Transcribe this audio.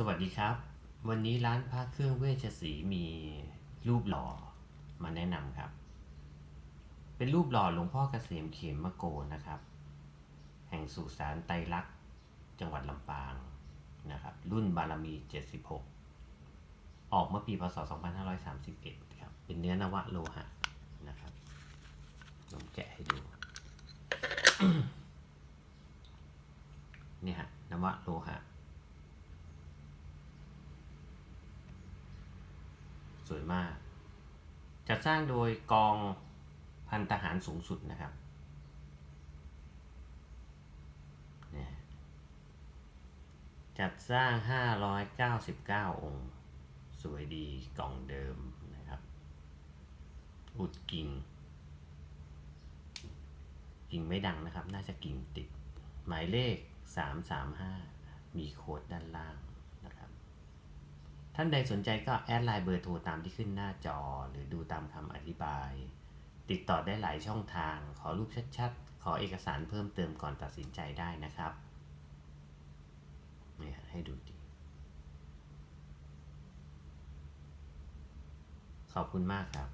สวัสดีครับ วันนี้ร้านพระเครื่องเวชศรีมีรูปหล่อมาแนะนำครับ เป็นรูปหล่อหลวงพ่อเกษมเขมมะโกนะครับ แห่งสุสานไตรลักษ์จังหวัดลำปางนะครับ รุ่นบารมี 76 ออกเมื่อปีพศ 2531 ครับ เป็นเนื้อนวะโลหะนะครับผมแกะให้ดูนี่ฮะนวะโลหะ สวยมาก จัดสร้างโดยกองพันทหารสูงสุดนะครับจัดสร้าง 599 องค์ สวยดีกล่องเดิมนะครับ อุดกิ่ง กิ่งไม่ดังนะครับ น่าจะกิ่งติด หมายเลข 335 มีโค้ดด้านล่างนะครับ ท่านใดสนใจก็แอดไลน์เบอร์โทรตามที่ขึ้นหน้าจอ หรือดูตามคำอธิบาย ติดต่อได้หลายช่องทาง ขอรูปชัดๆ ขอเอกสารเพิ่มเติมก่อนตัดสินใจได้นะครับเนี่ยให้ดูดี ขอบคุณมากครับ